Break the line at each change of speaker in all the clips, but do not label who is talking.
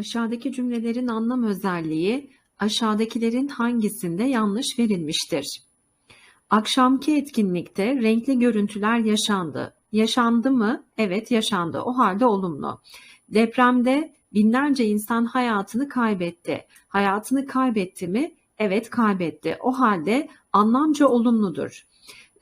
Aşağıdaki cümlelerin anlam özelliği aşağıdakilerin hangisinde yanlış verilmiştir? Akşamki etkinlikte renkli görüntüler yaşandı. Yaşandı mı? Evet yaşandı. O halde olumlu. Depremde binlerce insan hayatını kaybetti. Hayatını kaybetti mi? Evet kaybetti. O halde anlamca olumludur.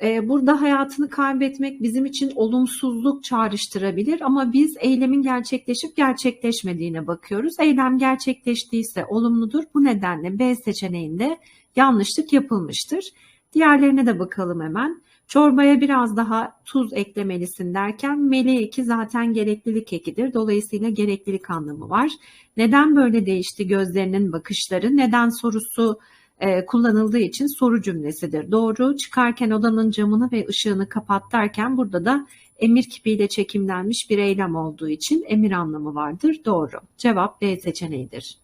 Ee, burada hayatını kaybetmek bizim için olumsuzluk çağrıştırabilir ama biz eylemin gerçekleşip gerçekleşmediğine bakıyoruz. Eylem gerçekleştiyse olumludur. Bu nedenle B seçeneğinde yanlışlık yapılmıştır. Diğerlerine de bakalım hemen. Çorbaya biraz daha tuz eklemelisin derken mele eki zaten gereklilik ekidir. Dolayısıyla gereklilik anlamı var. Neden böyle değişti gözlerinin bakışları? Neden sorusu e, kullanıldığı için soru cümlesidir. Doğru. Çıkarken odanın camını ve ışığını kapat derken burada da emir kipiyle çekimlenmiş bir eylem olduğu için emir anlamı vardır. Doğru. Cevap B seçeneğidir.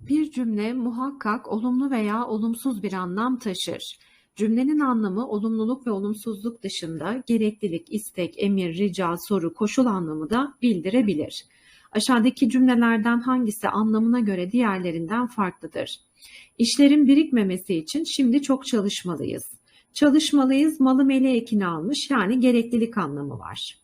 Bir cümle muhakkak olumlu veya olumsuz bir anlam taşır. Cümlenin anlamı olumluluk ve olumsuzluk dışında gereklilik, istek, emir, rica, soru, koşul anlamı da bildirebilir. Aşağıdaki cümlelerden hangisi anlamına göre diğerlerinden farklıdır? İşlerin birikmemesi için şimdi çok çalışmalıyız. Çalışmalıyız malı mele ekini almış yani gereklilik anlamı var.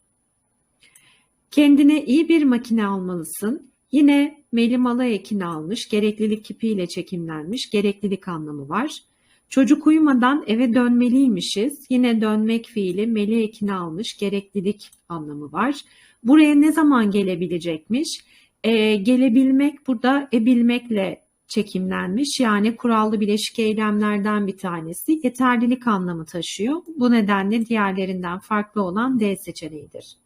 Kendine iyi bir makine almalısın. Yine meli malı ekini almış, gereklilik kipiyle çekimlenmiş, gereklilik anlamı var. Çocuk uyumadan eve dönmeliymişiz. Yine dönmek fiili meli ekini almış, gereklilik anlamı var. Buraya ne zaman gelebilecekmiş? E, gelebilmek burada ebilmekle çekimlenmiş. Yani kurallı bileşik eylemlerden bir tanesi. Yeterlilik anlamı taşıyor. Bu nedenle diğerlerinden farklı olan D seçeneğidir.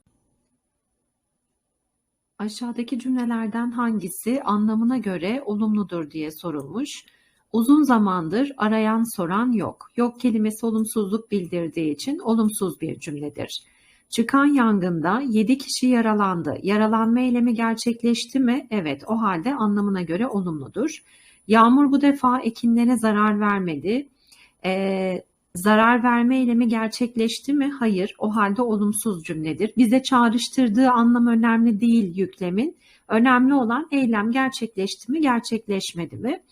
Aşağıdaki cümlelerden hangisi anlamına göre olumludur diye sorulmuş. Uzun zamandır arayan soran yok. Yok kelimesi olumsuzluk bildirdiği için olumsuz bir cümledir. Çıkan yangında 7 kişi yaralandı. Yaralanma eylemi gerçekleşti mi? Evet, o halde anlamına göre olumludur. Yağmur bu defa ekinlere zarar vermedi. Ee, zarar verme eylemi gerçekleşti mi? Hayır, o halde olumsuz cümledir. Bize çağrıştırdığı anlam önemli değil yüklemin. Önemli olan eylem gerçekleşti mi, gerçekleşmedi mi?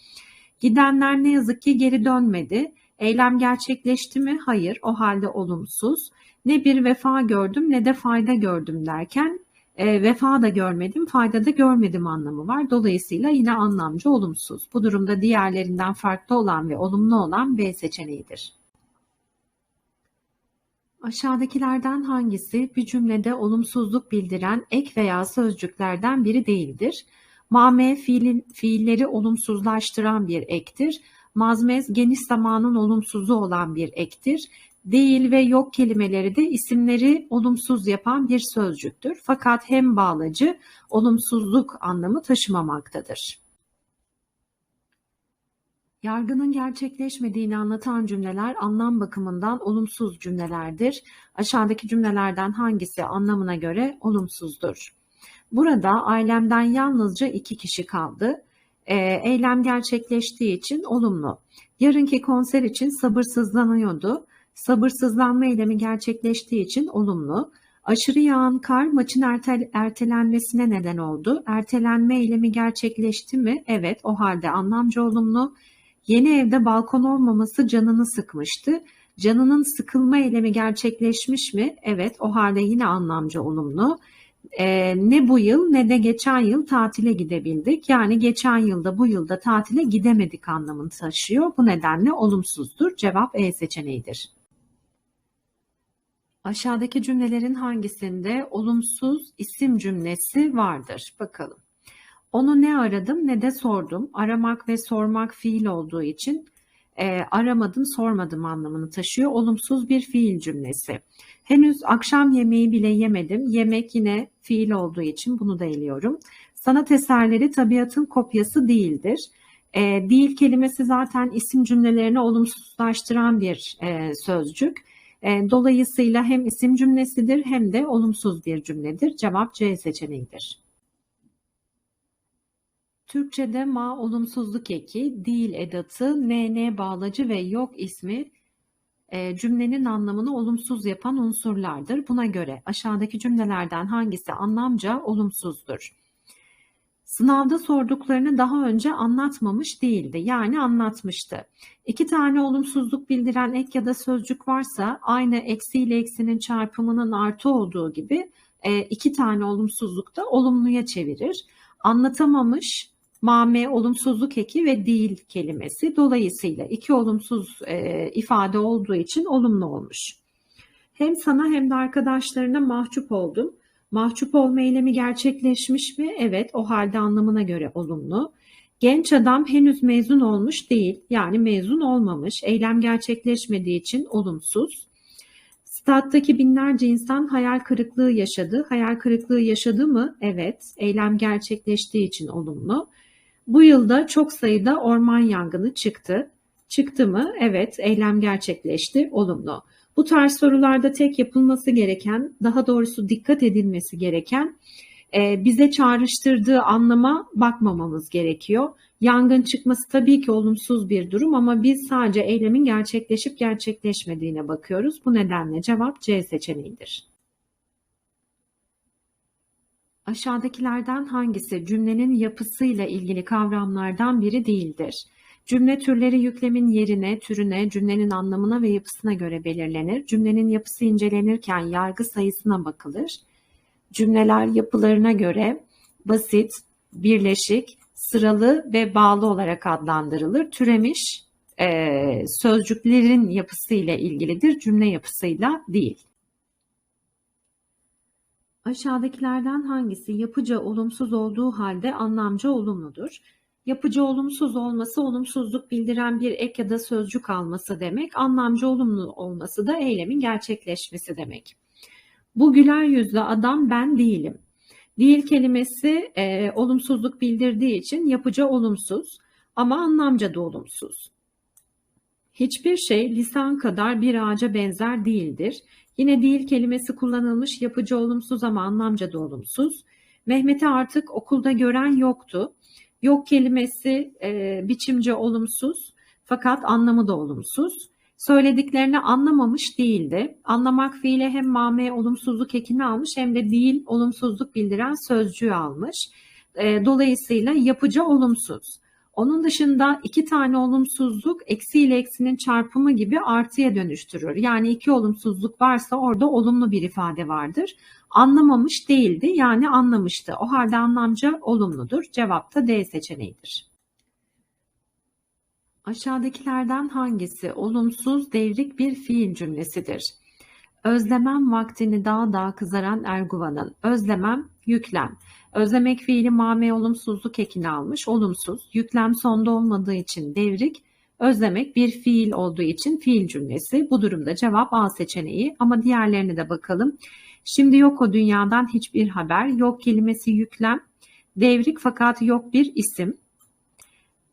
Gidenler ne yazık ki geri dönmedi. Eylem gerçekleşti mi? Hayır, o halde olumsuz. Ne bir vefa gördüm ne de fayda gördüm derken e, vefa da görmedim, fayda da görmedim anlamı var. Dolayısıyla yine anlamcı olumsuz. Bu durumda diğerlerinden farklı olan ve olumlu olan B seçeneğidir. Aşağıdakilerden hangisi bir cümlede olumsuzluk bildiren ek veya sözcüklerden biri değildir? Mame fiilin, fiilleri olumsuzlaştıran bir ektir. Mazmez geniş zamanın olumsuzu olan bir ektir. Değil ve yok kelimeleri de isimleri olumsuz yapan bir sözcüktür. Fakat hem bağlacı olumsuzluk anlamı taşımamaktadır. Yargının gerçekleşmediğini anlatan cümleler anlam bakımından olumsuz cümlelerdir. Aşağıdaki cümlelerden hangisi anlamına göre olumsuzdur? Burada ailemden yalnızca iki kişi kaldı. E, eylem gerçekleştiği için olumlu. Yarınki konser için sabırsızlanıyordu. Sabırsızlanma eylemi gerçekleştiği için olumlu. Aşırı yağan kar maçın ertel, ertelenmesine neden oldu. Ertelenme eylemi gerçekleşti mi? Evet, o halde anlamca olumlu. Yeni evde balkon olmaması canını sıkmıştı. Canının sıkılma eylemi gerçekleşmiş mi? Evet, o halde yine anlamca olumlu e, ne bu yıl ne de geçen yıl tatile gidebildik. Yani geçen yılda bu yılda tatile gidemedik anlamını taşıyor. Bu nedenle olumsuzdur. Cevap E seçeneğidir. Aşağıdaki cümlelerin hangisinde olumsuz isim cümlesi vardır? Bakalım. Onu ne aradım ne de sordum. Aramak ve sormak fiil olduğu için e, aramadım sormadım anlamını taşıyor. Olumsuz bir fiil cümlesi. Henüz akşam yemeği bile yemedim. Yemek yine fiil olduğu için bunu da eliyorum. Sanat eserleri tabiatın kopyası değildir. E, değil kelimesi zaten isim cümlelerini olumsuzlaştıran bir e, sözcük. E, dolayısıyla hem isim cümlesidir hem de olumsuz bir cümledir. Cevap C seçeneğidir. Türkçe'de ma olumsuzluk eki, değil edatı, nen bağlacı ve yok ismi e, cümlenin anlamını olumsuz yapan unsurlardır. Buna göre aşağıdaki cümlelerden hangisi anlamca olumsuzdur? Sınavda sorduklarını daha önce anlatmamış değildi. Yani anlatmıştı. İki tane olumsuzluk bildiren ek ya da sözcük varsa aynı eksi ile eksinin çarpımının artı olduğu gibi e, iki tane olumsuzluk da olumluya çevirir. Anlatamamış, mame olumsuzluk eki ve değil kelimesi. Dolayısıyla iki olumsuz e, ifade olduğu için olumlu olmuş. Hem sana hem de arkadaşlarına mahcup oldum. Mahcup olma eylemi gerçekleşmiş mi? Evet, o halde anlamına göre olumlu. Genç adam henüz mezun olmuş değil, yani mezun olmamış, eylem gerçekleşmediği için olumsuz. Stat'taki binlerce insan hayal kırıklığı yaşadı. Hayal kırıklığı yaşadı mı? Evet, eylem gerçekleştiği için olumlu. Bu yılda çok sayıda orman yangını çıktı. Çıktı mı? Evet, eylem gerçekleşti, olumlu. Bu tarz sorularda tek yapılması gereken, daha doğrusu dikkat edilmesi gereken e, bize çağrıştırdığı anlama bakmamamız gerekiyor. Yangın çıkması tabii ki olumsuz bir durum ama biz sadece eylemin gerçekleşip gerçekleşmediğine bakıyoruz. Bu nedenle cevap C seçeneğidir. Aşağıdakilerden hangisi cümlenin yapısıyla ilgili kavramlardan biri değildir? Cümle türleri yüklemin yerine, türüne, cümlenin anlamına ve yapısına göre belirlenir. Cümlenin yapısı incelenirken yargı sayısına bakılır. Cümleler yapılarına göre basit, birleşik, sıralı ve bağlı olarak adlandırılır. Türemiş e, sözcüklerin yapısıyla ilgilidir, cümle yapısıyla değil. Aşağıdakilerden hangisi yapıca olumsuz olduğu halde anlamca olumludur? Yapıcı olumsuz olması olumsuzluk bildiren bir ek ya da sözcük alması demek. Anlamcı olumlu olması da eylemin gerçekleşmesi demek. Bu güler yüzlü adam ben değilim. Değil kelimesi e, olumsuzluk bildirdiği için yapıcı olumsuz ama anlamca da olumsuz. Hiçbir şey lisan kadar bir ağaca benzer değildir. Yine değil kelimesi kullanılmış yapıcı olumsuz ama anlamca da olumsuz. Mehmet'i artık okulda gören yoktu. Yok kelimesi e, biçimce olumsuz fakat anlamı da olumsuz. Söylediklerini anlamamış değildi. Anlamak fiile hem mame olumsuzluk ekini almış hem de değil olumsuzluk bildiren sözcüğü almış. E, dolayısıyla yapıcı olumsuz. Onun dışında iki tane olumsuzluk eksi ile eksinin çarpımı gibi artıya dönüştürür. Yani iki olumsuzluk varsa orada olumlu bir ifade vardır. Anlamamış değildi yani anlamıştı. O halde anlamca olumludur. Cevap da D seçeneğidir. Aşağıdakilerden hangisi olumsuz devrik bir fiil cümlesidir? Özlemem vaktini daha daha kızaran Erguvan'ın. Özlemem yüklem. Özlemek fiili mame olumsuzluk ekini almış. Olumsuz. Yüklem sonda olmadığı için devrik. Özlemek bir fiil olduğu için fiil cümlesi. Bu durumda cevap A seçeneği ama diğerlerine de bakalım. Şimdi yok o dünyadan hiçbir haber. Yok kelimesi yüklem. Devrik fakat yok bir isim.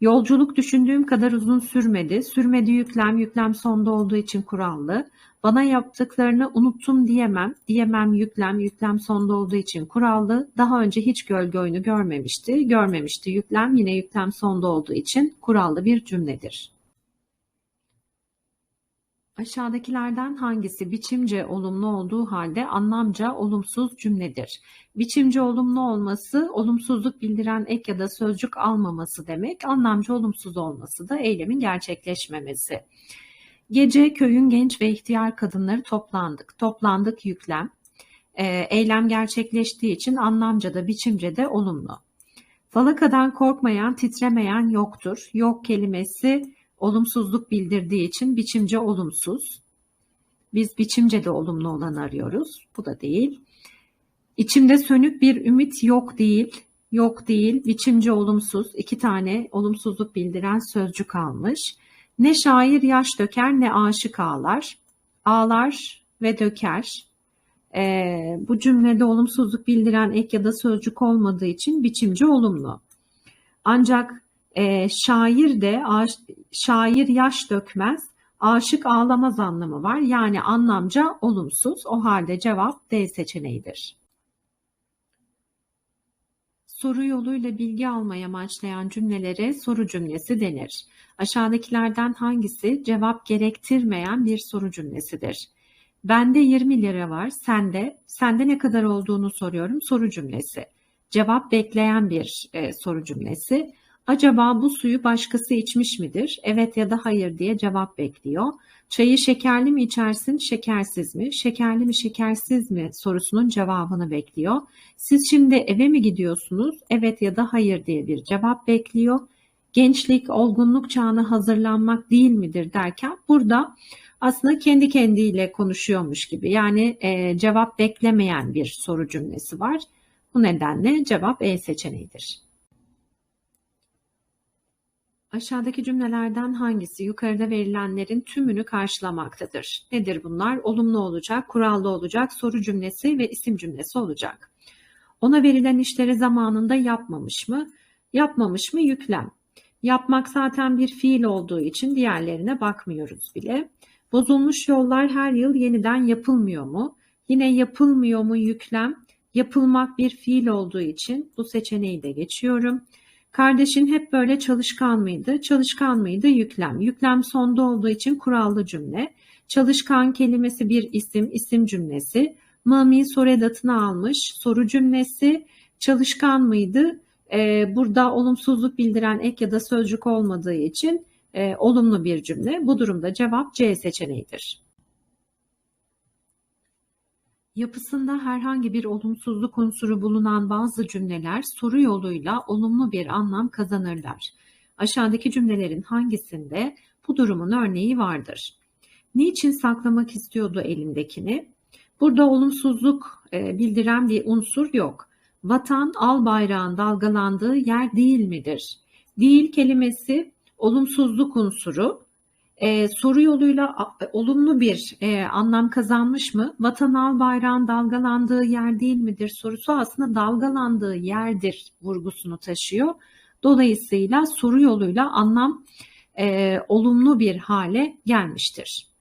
Yolculuk düşündüğüm kadar uzun sürmedi. Sürmedi yüklem, yüklem sonda olduğu için kurallı. Bana yaptıklarını unuttum diyemem. Diyemem yüklem, yüklem sonda olduğu için kurallı. Daha önce hiç gölge oyunu görmemişti. Görmemişti yüklem, yine yüklem sonda olduğu için kurallı bir cümledir. Aşağıdakilerden hangisi biçimce olumlu olduğu halde anlamca olumsuz cümledir? Biçimce olumlu olması olumsuzluk bildiren ek ya da sözcük almaması demek. Anlamca olumsuz olması da eylemin gerçekleşmemesi. Gece köyün genç ve ihtiyar kadınları toplandık. Toplandık yüklem. E, eylem gerçekleştiği için anlamca da biçimce de olumlu. Falakadan korkmayan, titremeyen yoktur. Yok kelimesi olumsuzluk bildirdiği için biçimce olumsuz. Biz biçimce de olumlu olan arıyoruz. Bu da değil. İçimde sönük bir ümit yok değil. Yok değil. Biçimce olumsuz. İki tane olumsuzluk bildiren sözcük almış. Ne şair yaş döker ne aşık ağlar. Ağlar ve döker. Ee, bu cümlede olumsuzluk bildiren ek ya da sözcük olmadığı için biçimci olumlu. Ancak e, şair de şair yaş dökmez, aşık ağlamaz anlamı var. Yani anlamca olumsuz. O halde cevap D seçeneğidir. Soru yoluyla bilgi almaya amaçlayan cümlelere soru cümlesi denir. Aşağıdakilerden hangisi cevap gerektirmeyen bir soru cümlesidir? Bende 20 lira var, sende, sende ne kadar olduğunu soruyorum soru cümlesi. Cevap bekleyen bir e, soru cümlesi. Acaba bu suyu başkası içmiş midir? Evet ya da hayır diye cevap bekliyor. Çayı şekerli mi içersin, şekersiz mi? Şekerli mi, şekersiz mi sorusunun cevabını bekliyor. Siz şimdi eve mi gidiyorsunuz? Evet ya da hayır diye bir cevap bekliyor. Gençlik, olgunluk çağına hazırlanmak değil midir derken burada aslında kendi kendiyle konuşuyormuş gibi. Yani e, cevap beklemeyen bir soru cümlesi var. Bu nedenle cevap E seçeneğidir. Aşağıdaki cümlelerden hangisi yukarıda verilenlerin tümünü karşılamaktadır? Nedir bunlar? Olumlu olacak, kurallı olacak, soru cümlesi ve isim cümlesi olacak. Ona verilen işleri zamanında yapmamış mı? Yapmamış mı yüklem. Yapmak zaten bir fiil olduğu için diğerlerine bakmıyoruz bile. Bozulmuş yollar her yıl yeniden yapılmıyor mu? Yine yapılmıyor mu yüklem? Yapılmak bir fiil olduğu için bu seçeneği de geçiyorum. Kardeşin hep böyle çalışkan mıydı? Çalışkan mıydı? Yüklem. Yüklem sonda olduğu için kurallı cümle. Çalışkan kelimesi bir isim, isim cümlesi. Mami soredatını almış, soru cümlesi. Çalışkan mıydı? Ee, burada olumsuzluk bildiren ek ya da sözcük olmadığı için e, olumlu bir cümle. Bu durumda cevap C seçeneğidir. Yapısında herhangi bir olumsuzluk unsuru bulunan bazı cümleler soru yoluyla olumlu bir anlam kazanırlar. Aşağıdaki cümlelerin hangisinde bu durumun örneği vardır? Niçin saklamak istiyordu elindekini? Burada olumsuzluk e, bildiren bir unsur yok. Vatan al bayrağın dalgalandığı yer değil midir? Değil kelimesi olumsuzluk unsuru e, soru yoluyla olumlu bir e, anlam kazanmış mı? Vatan al bayrağın dalgalandığı yer değil midir sorusu aslında dalgalandığı yerdir vurgusunu taşıyor. Dolayısıyla soru yoluyla anlam e, olumlu bir hale gelmiştir.